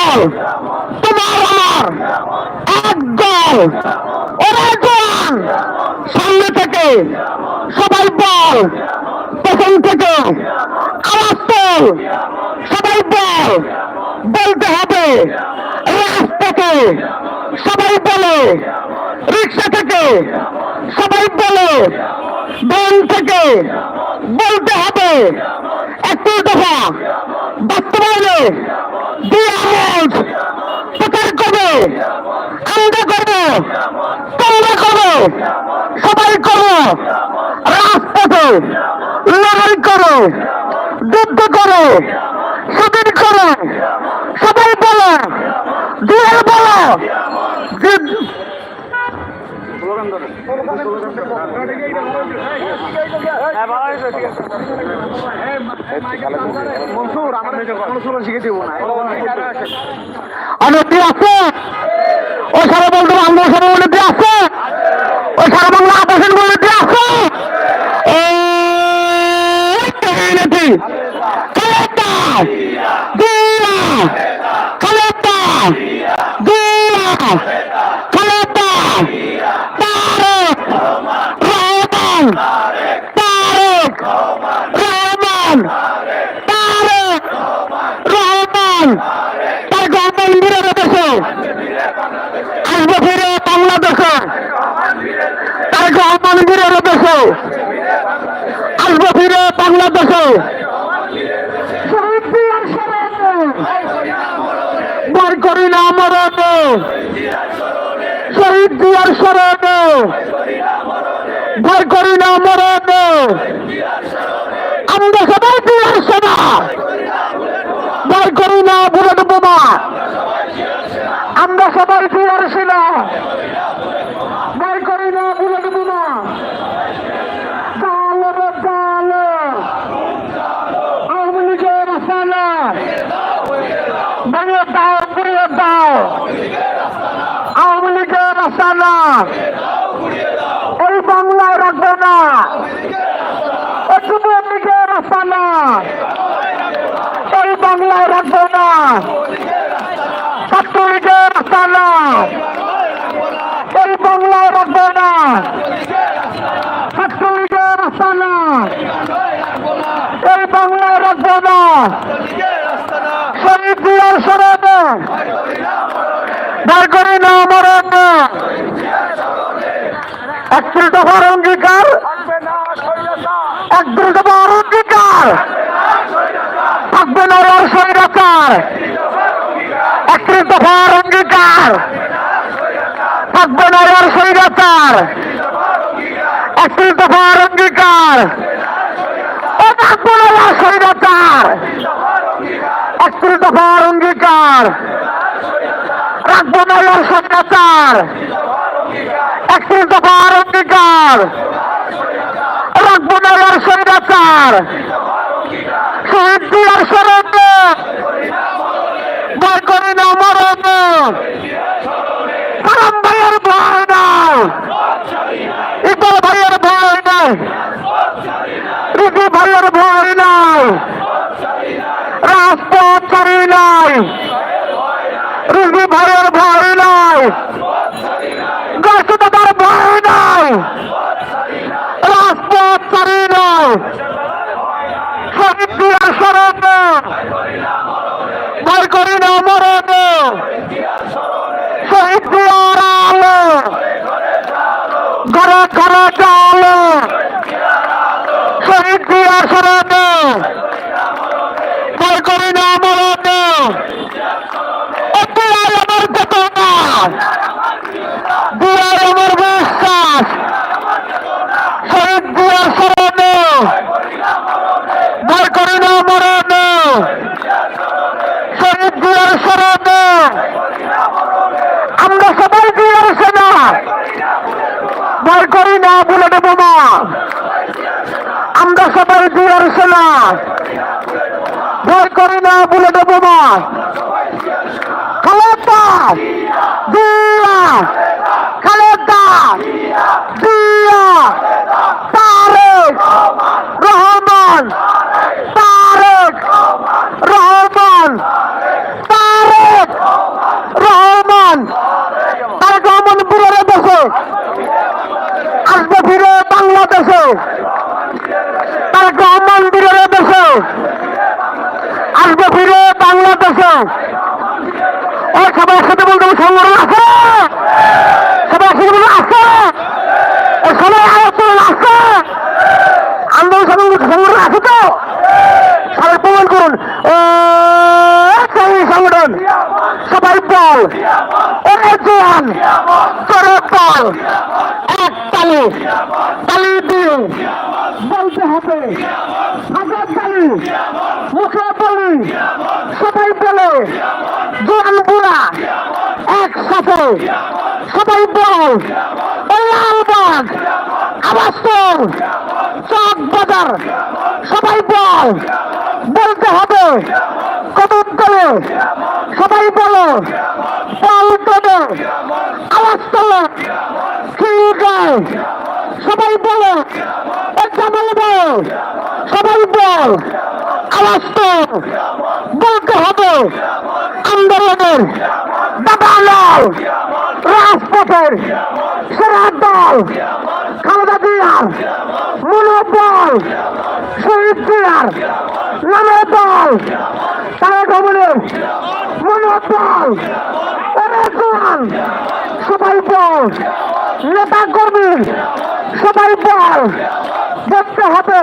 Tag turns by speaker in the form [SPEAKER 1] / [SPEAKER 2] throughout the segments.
[SPEAKER 1] দল, তোমার আমার এক দল, ওরা জোয়ান সামনে থেকে সবাই বল, পেছন থেকে আওয়াজ তোল। সবাই বল, বলতে হবে। সবাই বলে, রিক্সা থেকে সবাই বলে ব্যাংক থেকে বলতে হবে। একটু দফা বাস্তবায়নে প্রচার করবে, আমরা করব, তোমরা করো সবাই করো রাজপথে লড়াই করো, যুদ্ধ করো শিবির করো সবাই বলো। দিয়ে বলো আছে। ওই সারা বলতে অনেকে আছে। ওই সারা বাংলা আবাসন বলতে আছে এই নাকি খালেদা দিয়া খালেদা দিয়া খালেদা তারেক রহমান তারেক রহমান তারেক রহমান তার গভর্নমেন্ট বিরোধী দেশে আসবে ফিরে বাংলাদেশে তার গভর্নমেন্ট বিরোধী দেশে আসবে ফিরে বাংলাদেশে বুলেট বোমা। আমরা সবাই দিয়ার সেনা ভয় করি না বুলেট বোমা দাল রে দাল আওয়ামী লীগের আসানা ভেঙে দাও পুড়িয়ে দাও। আওয়ামী লীগের আসানা ওই বাংলায় রাখবে না। যুবক লীগের আসানা ওই বাংলায় রাখবে না। ছাত্রলীগের আসানা ওই বাংলায় রাখবে না। ছাত্রলীগের আসানা এই বাংলায় রাখবে না। শহীদ দিয়ার সরণে বার করি না। অঙ্গীকার। একত্রিশ দফার অঙ্গীকার। থাকবে দফার অঙ্গীকার। ও থাকবে না আর স্বৈরাচার। একত্রিশ দফার অঙ্গীকার। রাখব না আর স্বৈরাচার। একত্রিশ দফার অঙ্গীকার। রাখব না স্বৈরাচার। শহীদ দিয়ার স্মরণে ভয় করি না, মরণে। ভাইয়ের ভয় নাই। ইকবাল ভাইয়ের ভয় নাই। রিকি ভাইয়ের ভয় নাই। রাজপথ ছাড়ি নাই। রিকি ভাইয়ের ভয় নাই। গর্ষতার ভয় নাই। রাজপথ ছাড়ি নাই। শহীদ দিয়ার স্মরণে। ভয় করি না, মরণে। শহীদ দিয়ার আলো। ঘরে ঘরে চালো শহীদ দিয়ার স্মরণে ভয় করি না, মরণে। দিয়ার আমার চেতনা। দিয়ার আমার বিশ্বাস। শহীদ দিয়ার স্মরণে ভয় করি না, মরণে শহীদ দিয়ার স্মরণে আমরা সবাই দিয়ার সেনা ভয় করি না বুলেট বোমা আমরা সবাই সেনা ভয় করি না বুলেট বোমা। খালেদা দিয়া খালেদা দিয়া তারেক রহমান তারেক রহমান তারেক বাংলাদেশে তারেক রহমান বীরের দেশে আসবে ফিরে বাংলাদেশে ও সবাই একসাথে বলতে সংগঠন আছে সবাই একসাথে বলতে আছে ও সবাই আলোচনা আছে আন্দোলন সংগঠন সংগঠন আছে তো সবাই প্রমাণ করুন ও সেই সংগঠন সবাই বল ওরে জোয়ান তোরে এক তালি তালি দিয়ে বলতে হবে। হাজার তালি, মুখে বলি, সবাই বলে জোয়ান বুড়া একসাথে, সবাই বল লালবাগ আবাস চক বাজার, সবাই বল, বলতে হবে। কদম তলে সবাই বলো। পাল তলে আওয়াজ তোলে। খিল গায় সবাই বলো। জামাল বল সবাই বল। আওয়াজ তোল। বলতে হবে। আন্দোলনের দাবানল। রাজপথের সেরা দল। খালেদা জিয়ার মনোবল, শহীদ জিয়ার নামে দল তারা ভবনের মনোবল জোয়ান সবাই বল, নেতা কর্মী সবাই বল, দেখতে হবে,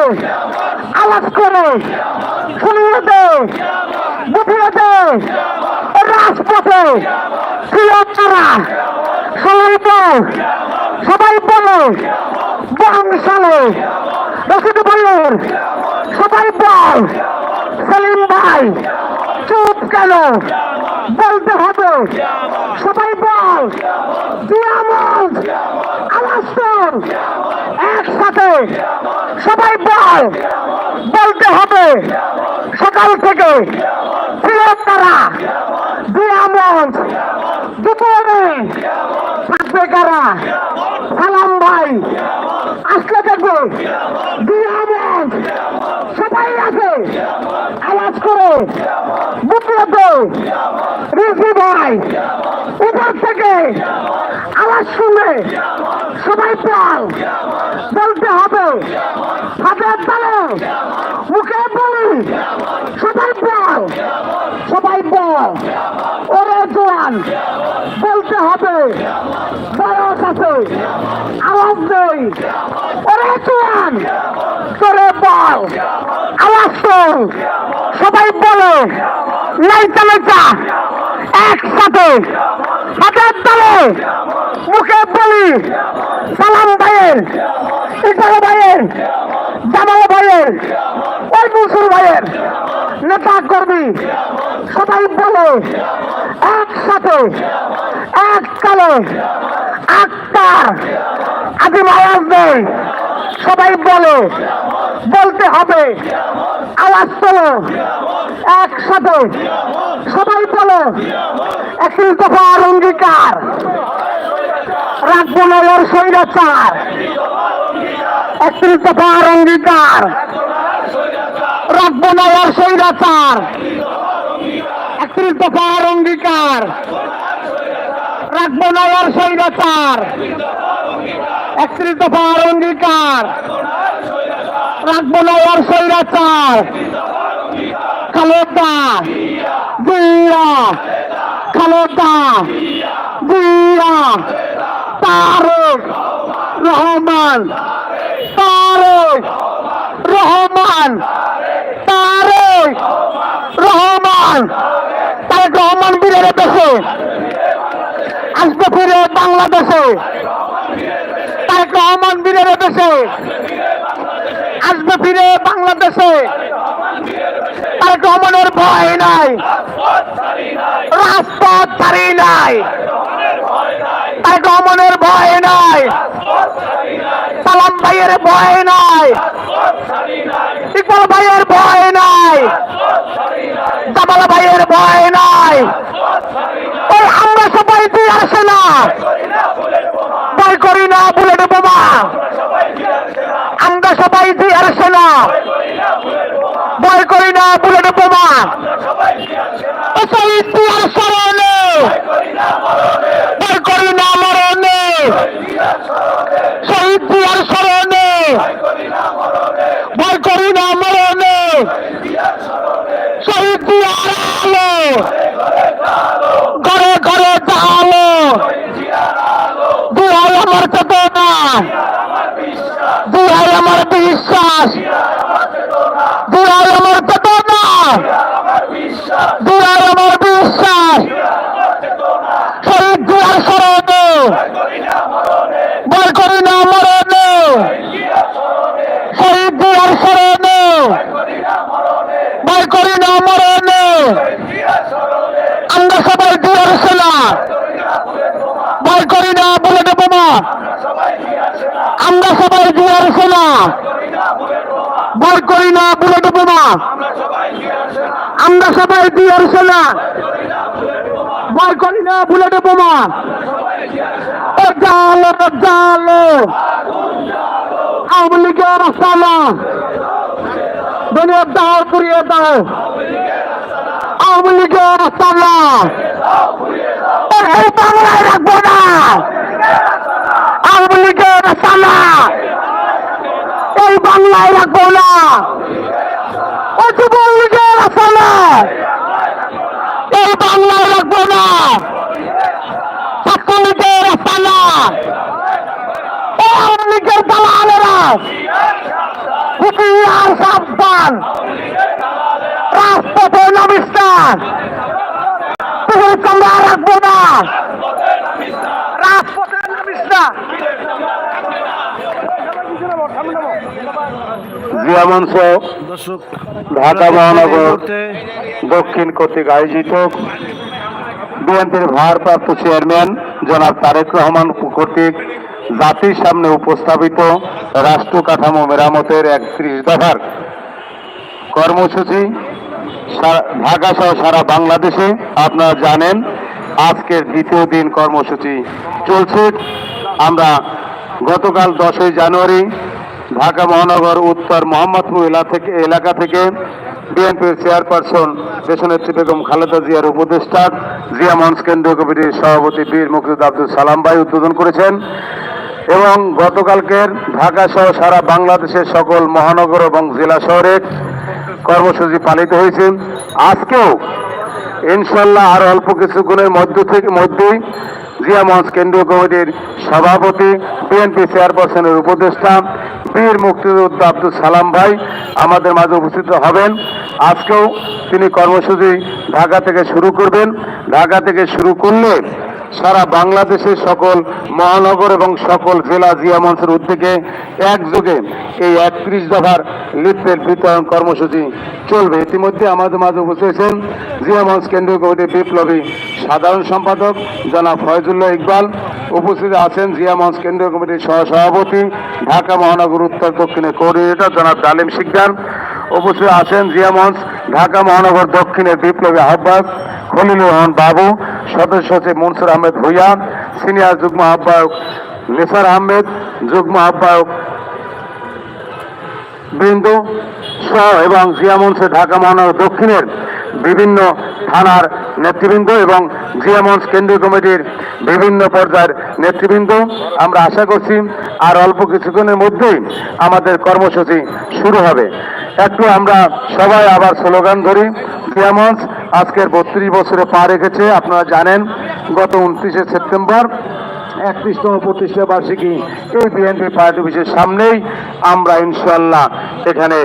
[SPEAKER 1] আওয়াজ করে, শুনিয়ে দে, বুঝিয়ে দে, রাজপথে প্রিয়তারা সবাই বল, সবাই বলো বংশালে রশিদ ভাইয়ের সবাই বল। সেলিম ভাই, চুপ কেন? বলতে হবে। সবাই বল। দিয়ামত তোল একসাথে সবাই বল। বলতে হবে। সকাল থেকে ফিরত তারা। দিয়ামত দুপুরে থাকবে কারা? সালাম ভাই দেখবে দিয়ামত সবাই আছে। আওয়াজ করে বুঝলে রিজি ভাই উপর থেকে। আওয়াজ শুনে সবাই পাল বলতে হবে। হাতের তালে। মুখে বলি। সবাই বল সবাই বল ওরে জোয়ান, বলতে হবে। বয়স আছে। আওয়াজ নেই। ওরে জোয়ান, তোরে বল আওয়াজ তোল সবাই বলে লাইটা লাইটা একসাথে হাতের তালে মুখে বলি সালাম ভাইয়ের ইটালো ভাইয়ের, জামাল ভাইয়ের ওই মুসুর ভাইয়ের নেতা কর্মী সবাই বলে একসাথে এক কালে আক্তার আদিম আওয়াজ নেই সবাই বলে বলতে হবে। আওয়াজ তোলো। একসাথে সবাই বলো একত্রিশ দফার অঙ্গীকার। রাখব নগর স্বৈরাচার। একত্রিশ দফার অঙ্গীকার। রাখব নগর স্বৈরাচার। একত্রিশ দফার অঙ্গীকার। রাখব নগর স্বৈরাচার। একত্রিশ দফার অঙ্গীকার। রাখব না নগর স্বৈরাচার। খালেদা, জিয়া খালেদা, জিয়া, তারেক রহমান তারেক রহমান তারেক রহমান তারেক রহমান বীরের দেশে আসবে ফিরে বাংলাদেশে। তারেক রহমান বীরের দেশে আসবে ফিরে বাংলাদেশে। তারেক রহমানের ভয় নাই। রাজপথ ছাড়ি নাই। তারেক রহমানের ভয় নাই। সালাম ভাইয়ের ভয় নাই। ইকবাল ভাইয়ের ভয় নাই। জামাল ভাইয়ের ভয় নাই। ওই আমরা সবাই দিয়ে আসে না। ভয় করি না বুলেট বোমা সবাই দিয়ে আসে না ভয় করি না, বুলেট বোমা শহীদ দিয়ার স্মরণে ভয় করি না, মরণে শহীদ দিয়ার স্মরণে ভয় করি না মরণে শহীদ জিয়ার আলো ঘরে ঘরে আলো দুহাই আমার চেতনা দুহাই আমার বিশ্বাস দুহাই আমার চেতনা দুহাই আমার বিশ্বাস শহীদ জিয়ার স্মরণে ভয় করি না, মরণে। শহীদ জিয়ার স্মরণে ভয় করি না, মরণে। আমরা সবাই জিয়ার সেনা। ভয় করি না বুলেটে বোমা আমরা সবাই জিয়ার সেনা। ভয় করি না বুলেটে বোমা আমরা সবাই জিয়ার সেনা। ভয় করি না বুলেটে বোমা জালো জালো আওয়ামী লীগের রাস্তানা দুনিয়া দাও, পুড়িয়ে দাও। আওয়ামী লীগের রাস্তানা এই বাংলায় রাখব না। আওয়ামী লীগের রাস্তানা এই বাংলায় রাখব না। ও যুবক লীগের এই বাংলায় রাখব না। ছাত্র লীগের এই আওয়ামী লীগের দালালেরা হুকিয়ার সাবধান। রাজপথে নামিস্তান। তুমি তোমরা রাখব না। রাজপথে নামিস্তান।
[SPEAKER 2] জিয়া মঞ্চ
[SPEAKER 3] দর্শক
[SPEAKER 2] ঢাকা মহানগর দক্ষিণ কর্তৃক আয়োজিত বিএনপির ভারপ্রাপ্ত চেয়ারম্যান জনাব তারেক রহমান কর্তৃক জাতির সামনে উপস্থাপিত রাষ্ট্র কাঠামো মেরামতের একত্রিশ দফার কর্মসূচি ঢাকা সহ সারা বাংলাদেশে। আপনারা জানেন, আজকের দ্বিতীয় দিন কর্মসূচি চলছে। আমরা গতকাল দশই জানুয়ারি ঢাকা মহানগর উত্তর মোহাম্মদপুর থেকে এলাকা থেকে বিএনপির চেয়ারপারসন দেশনেত্রী বেগম খালেদা জিয়ার উপদেষ্টা জিয়া মঞ্চ কেন্দ্রীয় কমিটির সভাপতি বীর মুক্তিদ আব্দুল সালাম ভাই উদ্বোধন করেছেন এবং গতকালকের ঢাকা সহ সারা বাংলাদেশের সকল মহানগর এবং জেলা শহরে কর্মসূচি পালিত হয়েছে। আজকেও ইনশাল্লাহ আর অল্প কিছুক্ষণের মধ্য থেকে মধ্যেই জিয়া মঞ্চ কেন্দ্রীয় কমিটির সভাপতি, বিএনপি চেয়ারপারসনের উপদেষ্টা বীর মুক্তিযোদ্ধা আব্দুল সালাম ভাই আমাদের মাঝে উপস্থিত হবেন। আজকেও তিনি কর্মসূচি ঢাকা থেকে শুরু করবেন। ঢাকা থেকে শুরু করলে সারা বাংলাদেশের সকল মহানগর এবং সকল জেলা জিয়া মঞ্চের উদ্যোগে একযোগে এই একত্রিশ দফার লিফলেট বিতরণ কর্মসূচি চলবে। ইতিমধ্যে আমাদের মাঝে উপস্থিত জিয়া মঞ্চ কেন্দ্রীয় কমিটির বিপ্লবী সাধারণ সম্পাদক জনাব ফয়জুল্লাহ ইকবাল। উপস্থিত আছেন জিয়া মঞ্চ কেন্দ্রীয় কমিটির সহ সভাপতি ঢাকা মহানগর উত্তর দক্ষিণের কোঅর্ডিনেটর জনাব ডালিম শিকদার। উপস্থিত আছেন জিয়া মঞ্চ, ঢাকা মহানগর দক্ষিণের বিপ্লবী আহ্বায়ক খলিলুর রহমান বাবু, সদস্য সচিব মনসুর আহমেদ ভুইয়া, সিনিয়র যুগ্ম আহ্বায়ক নেসার আহমেদ, যুগ্ম আহ্বায়ক বৃন্দ সহ এবং জিয়া মঞ্চে ঢাকা মহানগর দক্ষিণের বিভিন্ন থানার নেতৃবৃন্দ এবং জিয়া মঞ্চ কেন্দ্রীয় কমিটির বিভিন্ন পর্যায়ের নেতৃবৃন্দ। আমরা আশা করছি আর অল্প কিছুক্ষণের মধ্যেই আমাদের কর্মসূচি শুরু হবে। একটু আমরা সবাই আবার স্লোগান ধরি, জিয়া মঞ্চ আজকের বত্রিশ বছরে পা রেখেছে, আপনারা জানেন, গত উনত্রিশে সেপ্টেম্বর, একত্রিশতম প্রতিষ্ঠা বার্ষিকী এই বিএনপি পার্টি অফিসের সামনেই আমরা ইনশাল্লাহ এখানে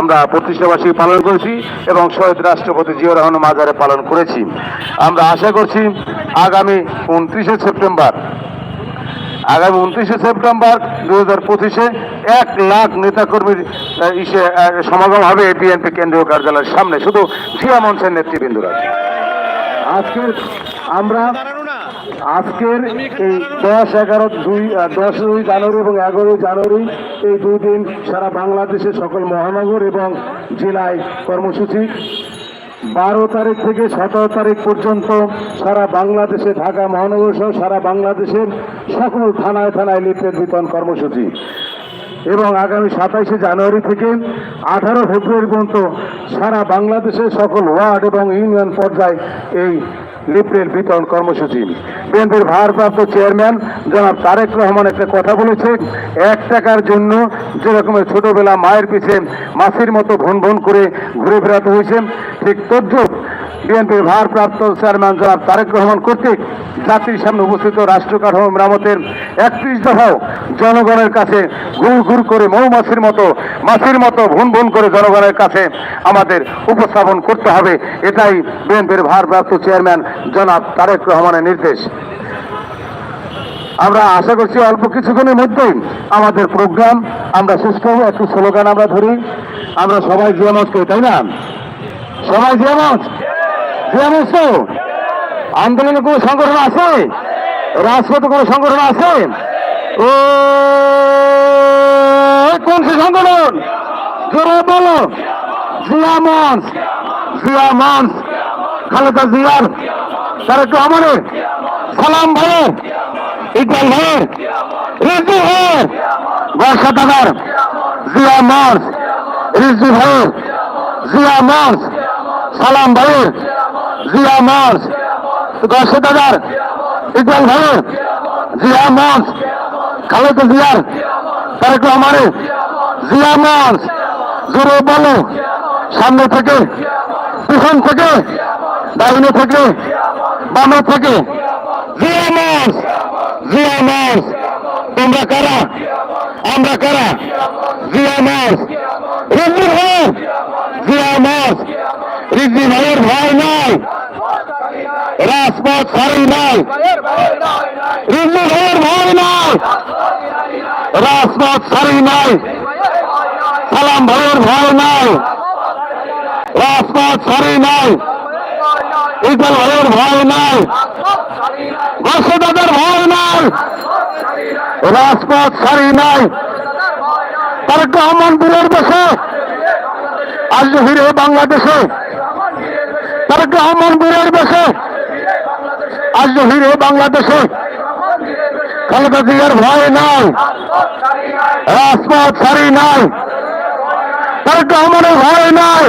[SPEAKER 2] আমরা প্রতিষ্ঠা বার্ষিকী পালন করেছি এবং শহীদ রাষ্ট্রপতি জিয়া রহমান মাজারে পালন করেছি। আমরা আশা করছি আগামী উনত্রিশে সেপ্টেম্বর আগামী উনত্রিশে সেপ্টেম্বর দু হাজার পঁচিশে এক লাখ নেতাকর্মীর ইসে সমাগম হবে বিএনপি কেন্দ্রীয় কার্যালয়ের সামনে। শুধু জিয়া মঞ্চের নেতৃবৃন্দরা। আজকের আমরা আজকের এই দশ এগারো দুই দশ দুই জানুয়ারি এবং এগারোই জানুয়ারি এই দুই দিন সারা বাংলাদেশের সকল মহানগর এবং জেলায় কর্মসূচি। বারো তারিখ থেকে সতেরো তারিখ পর্যন্ত সারা বাংলাদেশে ঢাকা মহানগর সহ সারা বাংলাদেশের সকল থানায় থানায় লিফলেট বিতরণ কর্মসূচি। এবং আগামী সাতাইশে জানুয়ারি থেকে আঠারো ফেব্রুয়ারি পর্যন্ত সারা বাংলাদেশের সকল ওয়ার্ড এবং ইউনিয়ন পর্যায়ে এই লিফলেট বিতরণ কর্মসূচি। বিএনপির ভারপ্রাপ্ত চেয়ারম্যান জনাব তারেক রহমান একটা কথা বলেছে, এক টাকার জন্য যেরকম ছোটবেলা মায়ের পিছে মাসির মতো ভন ভন করে ঘুরে ফেরাতে হয়েছে। ঠিক তদ্রুপ বিএনপির ভারপ্রাপ্ত চেয়ারম্যান জনাব তারেক রহমান কর্তৃক জাতির সামনে উপস্থিত কাঠামো মেরামতের একত্রিশ দফাও জনগণের কাছে ঘুর ঘুর করে মৌমাছির মতো, মাছির মতো ভুন ভুন করে জনগণের কাছে আমাদের উপস্থাপন করতে হবে। এটাই বিএনপির ভারপ্রাপ্ত চেয়ারম্যান জনাব তারেক রহমানের নির্দেশ। আমরা আশা করছি অল্প কিছুক্ষণের মধ্যেই আমাদের প্রোগ্রাম, আমরা শেষ করব। একটু স্লোগান আমরা ধরি। আমরা সবাই জিয়ামত করি তাই না? সবাই জিয়ামত? তো আন্দোলনে কোনো সংগঠন আছে? রাজপথে কোনো সংগঠন আছে? ও, কোন সে সংগঠন? জোরে বলো। জিয়া মঞ্চ জিয়া মঞ্চ খালেদা জিয়ার। তারেক রহমানের সালাম ভাইয়ের ইকবাল ভাইয়ের রিজু ভাইয়ের বর্ষা দাদার। জিয়া মঞ্চ রিজু ভাইয়ের জিয়া মঞ্চ সালাম ভাইয়ের জিয়া মঞ্চ দাদার ইকবাল ভাইয়ের। জিয়া মঞ্চ খালেদা জিয়ার। তারেক রহমানের। জিয়া মঞ্চ জোরে বলো। সামনে থেকে, পিছন থেকে, ডাইনে থেকে, বামে থেকে। জিয়া মঞ্চ জিয়া মঞ্চ তোমরা কারা? আমরা কারা? জিয়া মঞ্চ রিজি ভাই জিয়া মঞ্চ রিজি ভাইয়ের ভয় নাই। রাজপথ ছাড়ি নাই। রিজি ভাইয়ের ভয় নাই। রাজপথ ছাড়ি নাই। সালাম ভাইয়ের ভয় নাই। রাজপথ ছাড়ি নাই। ইকবাল ভাইয়ের ভয় নাই। বর্ষদাদের ভয় নাই। রাজপথ ছাড়ি নাই। তারেক রহমান বীরের দেশে আজ হিরে বাংলাদেশে। তারেক রহমান বীরের দেশে আজ হিরে বাংলাদেশে। খালেদা জিয়ার ভয় নাই। রাজপথ ছাড়ি নাই। তারেক রহমানের ভয় নাই।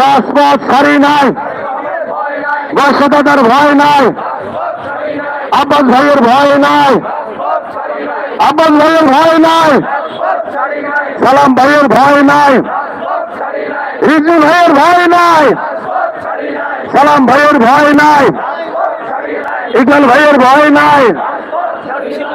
[SPEAKER 2] রাজপথ ছাড়ি নাই। বর্ষদাদার ভয় নাই। আব্বাস ভাইয়ের ভয় নাই। আব্বাস ভাইয়ের ভয় নাই। সালাম ভাইয়ের ভয় নাই। রিজু ভাইয়ের ভয় নাই। সালাম ভাইয়ের ভয় নাই। ইকবাল ভাইয়ের ভয় নাই।